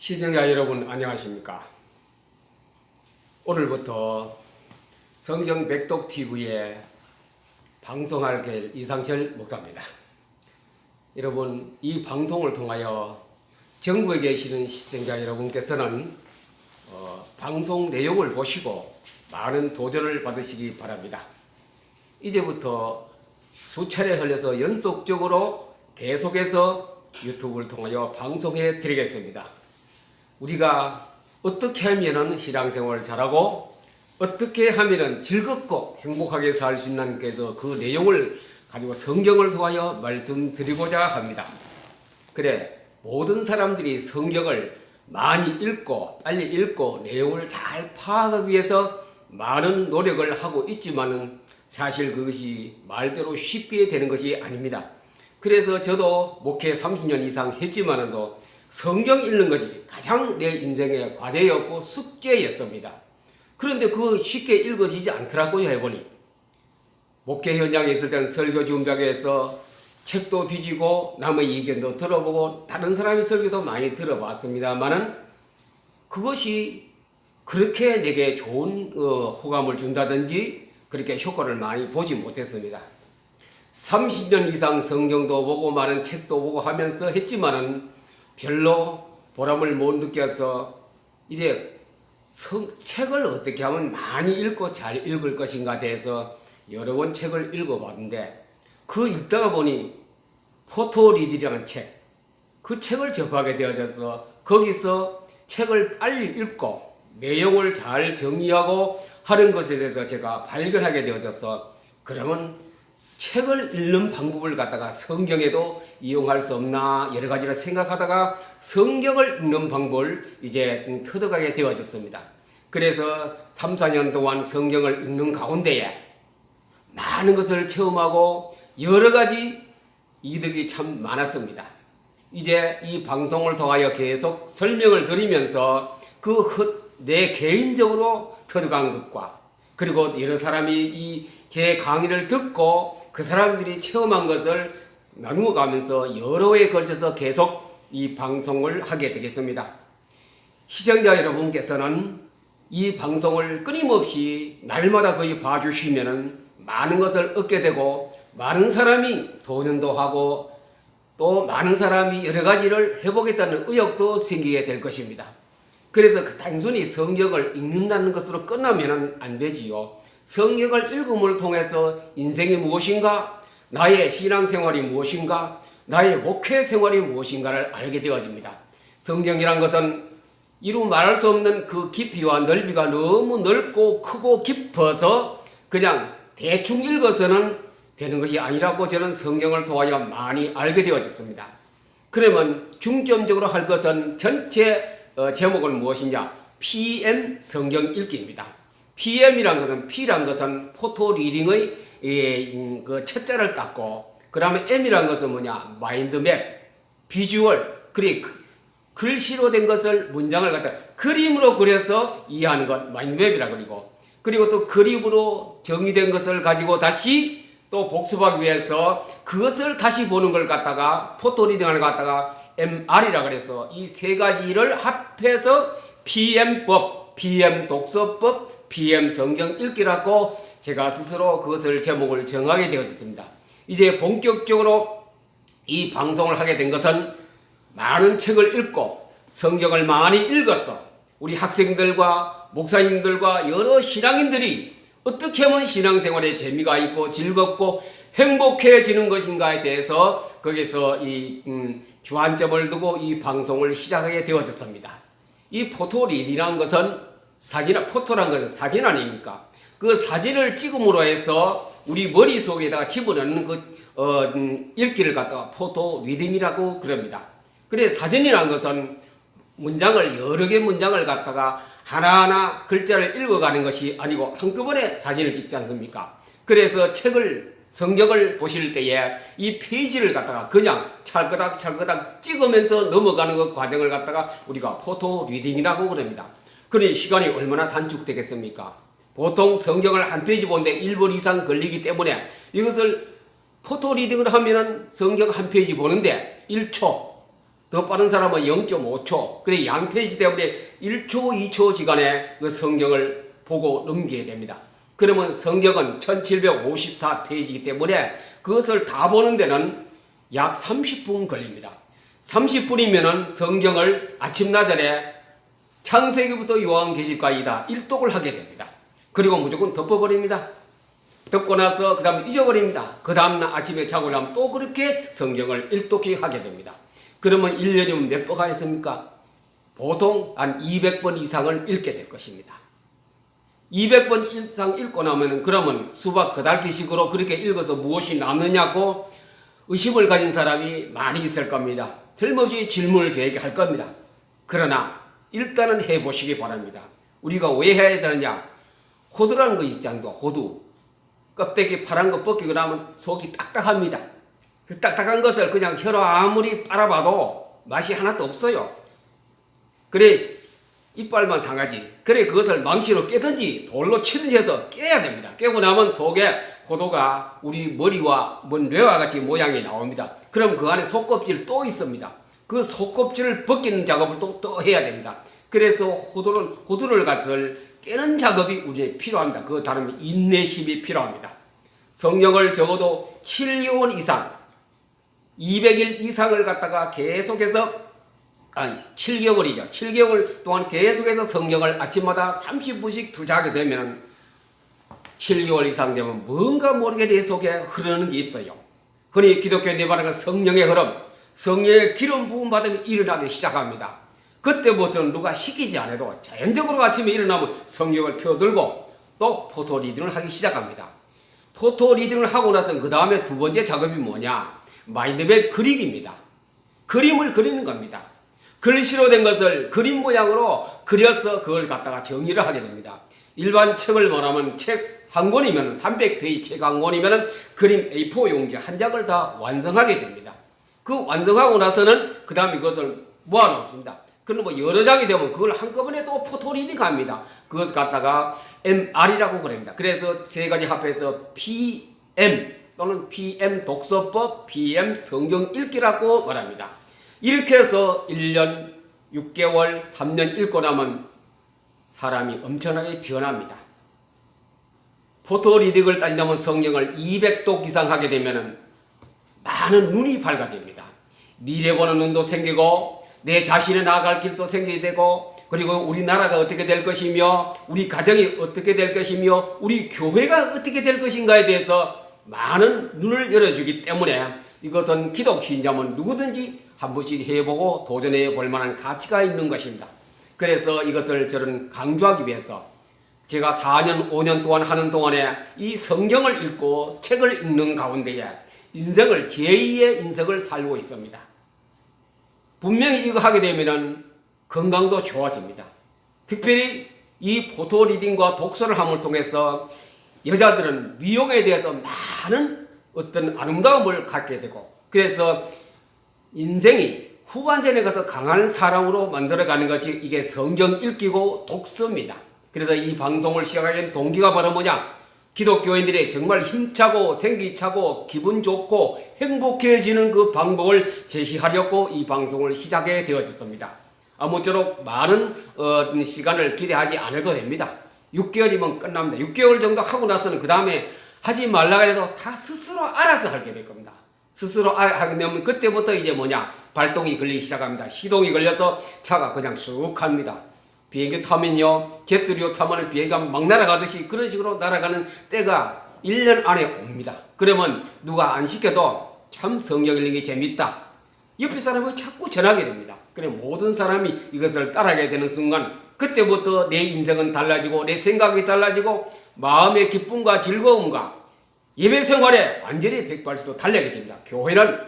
시청자 여러분 안녕하십니까? 오늘부터 성경 백독 TV에 방송할 길 이상철 목사입니다. 여러분 이 방송을 통하여 전국에 계시는 시청자 여러분께서는 어, 방송 내용을 보시고 많은 도전을 받으시기 바랍니다. 이제부터 수차례 흘려서 연속적으로 계속해서 유튜브를 통하여 방송해 드리겠습니다. 우리가 어떻게 하면은 신앙생활을 잘하고 어떻게 하면은 즐겁고 행복하게 살 수 있는 그래서 그 내용을 가지고 성경을 통하여 말씀드리고자 합니다. 그래 모든 사람들이 성경을 많이 읽고 빨리 읽고 내용을 잘 파악하기 위해서 많은 노력을 하고 있지만은 사실 그것이 말대로 쉽게 되는 것이 아닙니다. 그래서 저도 목회 30년 이상 했지만은도 성경 읽는 것이 가장 내 인생의 과제였고 숙제였습니다. 그런데 그 쉽게 읽어지지 않더라고요 해보니 목회 현장에 있을 때는 설교 준비하기 위해서 책도 뒤지고 남의 의견도 들어보고 다른 사람의 설교도 많이 들어봤습니다만은 그것이 그렇게 내게 좋은 어, 호감을 준다든지 그렇게 효과를 많이 보지 못했습니다. 30년 이상 성경도 보고 많은 책도 보고 하면서 했지만은 별로 보람을 못 느껴서 이제 성, 책을 어떻게 하면 많이 읽고 잘 읽을 것인가 대해서 여러 권 책을 읽어봤는데 그 읽다가 보니 포토리들이라는 책, 그 책을 접하게 되어져서 거기서 책을 빨리 읽고 내용을 잘 정리하고 하는 것에 대해서 제가 발견하게 되어져서 그러면 책을 읽는 방법을 갖다가 성경에도 이용할 수 없나 여러 가지를 생각하다가 성경을 읽는 방법을 이제 터득하게 되어졌습니다. 그래서 3, 4년 동안 성경을 읽는 가운데에 많은 것을 체험하고 여러 가지 이득이 참 많았습니다. 이제 이 방송을 통하여 계속 설명을 드리면서 그 내 개인적으로 터득한 것과 그리고 여러 사람이 이 제 강의를 듣고 그 사람들이 체험한 것을 나누어 가면서 여러 해에 걸쳐서 계속 이 방송을 하게 되겠습니다. 시청자 여러분께서는 이 방송을 끊임없이 날마다 거의 봐주시면은 많은 것을 얻게 되고 많은 사람이 도전도 하고 또 많은 사람이 여러 가지를 해보겠다는 의욕도 생기게 될 것입니다. 그래서 그 단순히 성경을 읽는다는 것으로 끝나면 안 되지요. 성경을 읽음을 통해서 인생이 무엇인가, 나의 신앙생활이 무엇인가, 나의 목회 생활이 무엇인가를 알게 되어집니다. 성경이란 것은 이루 말할 수 없는 그 깊이와 넓이가 너무 넓고 크고 깊어서 그냥 대충 읽어서는 되는 것이 아니라고 저는 성경을 통하여 많이 알게 되어졌습니다. 그러면 중점적으로 할 것은 전체 어, 제목은 무엇이냐? PM 성경 읽기입니다. PM이란 것은 P란 것은 포토 리딩의 예, 음, 그 첫자를 닦고 그 다음에 M이란 것은 뭐냐? 마인드맵, 비주얼, 그리 그 글씨로 된 것을 문장을 갖다 그림으로 그려서 이해하는 것 마인드맵이라 그리고 그리고 또 그림으로 정의된 것을 가지고 다시 또 복습하기 위해서 그것을 다시 보는 걸 갖다가 포토 걸 갖다가 MR이라 그래서 이 세 가지를 합해서 PM법, PM 독서법, PM 성경 읽기라고 제가 스스로 그것을 제목을 정하게 되었습니다. 이제 본격적으로 이 방송을 하게 된 것은 많은 책을 읽고 성경을 많이 읽어서 우리 학생들과 목사님들과 여러 신앙인들이 어떻게 하면 신앙생활에 재미가 있고 즐겁고 행복해지는 것인가에 대해서 거기서 이 음, 주안점을 두고 이 방송을 시작하게 되어졌습니다. 이 포토리디라는 것은 사진, 포토란 것은 사진 아닙니까? 그 사진을 찍음으로 해서 우리 머릿속에다가 집어넣는 그, 어, 음, 읽기를 갖다가 포토 리딩이라고 그럽니다. 그래, 사진이란 것은 문장을, 여러 개 문장을 갖다가 하나하나 글자를 읽어가는 것이 아니고 한꺼번에 사진을 찍지 않습니까? 그래서 책을 성경을 보실 때에 이 페이지를 갖다가 그냥 찰거닥 찍으면서 넘어가는 그 과정을 갖다가 우리가 포토 리딩이라고 그럽니다. 그러니 시간이 얼마나 단축되겠습니까? 보통 성경을 한 페이지 보는데 1분 이상 걸리기 때문에 이것을 포토 리딩을 하면은 성경 한 페이지 보는데 1초 더 빠른 사람은 0.5초. 그래 양 페이지 때문에 1초, 2초 시간에 그 성경을 보고 넘겨야 됩니다. 그러면 성경은 1754페이지이기 때문에 그것을 다 보는 데는 약 30분 걸립니다. 30분이면은 성경을 아침나절에 창세기부터 요한계시까지다 일독을 하게 됩니다. 그리고 무조건 덮어버립니다. 덮고 나서 그 다음에 잊어버립니다. 그 다음날 아침에 자고 나면 또 그렇게 성경을 일독히 하게 됩니다. 그러면 1년이면 몇 번 하겠습니까? 보통 한 200번 이상을 읽게 될 것입니다. 200번 이상 읽고 나면은 그러면 수박 그달기식으로 그렇게 읽어서 무엇이 남느냐고 의심을 가진 사람이 많이 있을 겁니다. 틀림없이 질문을 저에게 할 겁니다. 그러나 일단은 해보시기 바랍니다. 우리가 왜 해야 되느냐? 호두라는 거 있지 않습니까? 호두. 껍데기 파란 거 벗기고 나면 속이 딱딱합니다. 그 딱딱한 것을 그냥 혀로 아무리 빨아봐도 맛이 하나도 없어요. 그래 이빨만 상하지. 그래 그것을 망치로 깨든지 돌로 치든지 해서 깨야 됩니다. 깨고 나면 속에 호도가 우리 머리와 먼 뇌와 같이 모양이 나옵니다. 그럼 그 안에 속껍질 또 있습니다. 그 속껍질을 벗기는 작업을 또, 또 해야 됩니다. 그래서 호두를 호두를 것을 깨는 작업이 우리에 필요합니다. 그 다름에 인내심이 필요합니다. 성경을 적어도 7개월 이상 200일 이상을 갖다가 계속해서 아니 7개월이죠. 7개월 동안 계속해서 성경을 아침마다 30분씩 투자하게 되면 7개월 이상 되면 뭔가 모르게 내 속에 흐르는 게 있어요. 흔히 기독교 내발은 성령의 흐름, 성령의 기름 부음 받음이 일어나기 시작합니다. 그때부터는 누가 시키지 않아도 자연적으로 아침에 일어나면 성경을 펴들고 또 포토 리딩을 하기 시작합니다. 포토 리딩을 하고 나서 그 다음에 두 번째 작업이 뭐냐? 마인드맵 그리기입니다. 그림을 그리는 겁니다. 글씨로 된 것을 그림 모양으로 그려서 그걸 갖다가 정리를 하게 됩니다. 일반 책을 말하면 책 한 권이면 300페이지 책 한 권이면 그림 A4 용지 한 장을 다 완성하게 됩니다. 그 완성하고 나서는 그 다음에 그것을 모아놓습니다. 그럼 뭐 여러 장이 되면 그걸 한꺼번에 또 포토리딩 합니다. 그것 갖다가 MR이라고 그럽니다. 그래서 세 가지 합해서 PM 또는 PM 독서법, PM 성경 읽기라고 말합니다. 이렇게 해서 1년, 6개월, 3년 읽고 나면 사람이 엄청나게 변합니다. 포토 리딩을 따진다면 성경을 200독 이상 하게 되면 많은 눈이 밝아집니다. 미래 보는 눈도 생기고 내 자신의 나아갈 길도 생기게 되고 그리고 우리나라가 어떻게 될 것이며 우리 가정이 어떻게 될 것이며 우리 교회가 어떻게 될 것인가에 대해서 많은 눈을 열어주기 때문에 이것은 기독 신자면 누구든지 한 번씩 해보고 도전해 볼 만한 가치가 있는 것입니다. 그래서 이것을 저는 강조하기 위해서 제가 4년, 5년 동안 하는 동안에 이 성경을 읽고 책을 읽는 가운데에 인생을 제2의 인생을 살고 있습니다. 분명히 이거 하게 되면은 건강도 좋아집니다. 특별히 이 포토 리딩과 독서를 함을 통해서 여자들은 미용에 대해서 많은 어떤 아름다움을 갖게 되고 그래서 인생이 후반전에 가서 강한 사람으로 만들어가는 것이 이게 성경 읽기고 독서입니다. 그래서 이 방송을 시작하게 된 동기가 바로 뭐냐? 기독교인들이 정말 힘차고 생기차고 기분 좋고 행복해지는 그 방법을 제시하려고 이 방송을 시작해 되었습니다. 아무쪼록 많은 어, 시간을 기대하지 않아도 됩니다. 6개월이면 끝납니다. 6개월 정도 하고 나서는 그 다음에 하지 말라 해도 다 스스로 알아서 하게 될 겁니다. 스스로 알- 하게 되면 그때부터 이제 뭐냐 발동이 걸리기 시작합니다. 시동이 걸려서 차가 그냥 쑥 갑니다. 비행기 타면요 제트리오 타면 비행기가 막 날아가듯이 그런 식으로 날아가는 때가 1년 안에 옵니다. 그러면 누가 안 시켜도 참 성경 읽는 게 재밌다. 옆에 사람이 자꾸 전하게 됩니다. 그래 모든 사람이 이것을 따라가게 되는 순간 그때부터 내 인생은 달라지고 내 생각이 달라지고 마음의 기쁨과 즐거움과 예배 생활에 완전히 180도 달라져집니다. 교회는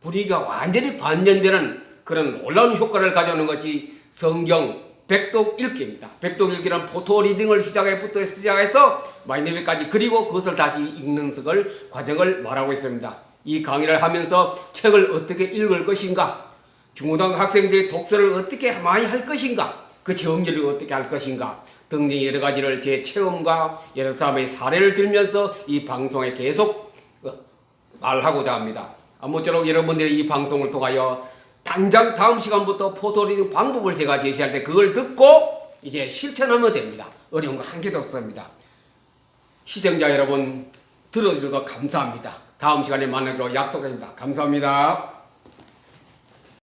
분위기가 완전히 반전되는 그런 놀라운 효과를 가져오는 것이 성경 백독 읽기입니다. 백독 읽기는 포토 리딩을 시작해부터 시작해서 마이네비까지 그리고 그것을 다시 읽는 걸 과정을 말하고 있습니다. 이 강의를 하면서 책을 어떻게 읽을 것인가, 중고등학교 학생들이 독서를 어떻게 많이 할 것인가, 그 정리를 어떻게 할 것인가 등등 여러 가지를 제 체험과 여러 사람의 사례를 들면서 이 방송에 계속 어, 말하고자 합니다. 아무쪼록 여러분들이 이 방송을 통하여 당장 다음 시간부터 포토리딩 방법을 제가 제시할 때 그걸 듣고 이제 실천하면 됩니다. 어려운 거 한 개도 없습니다. 시청자 여러분 들어주셔서 감사합니다. 다음 시간에 만나기로 약속합니다. 감사합니다.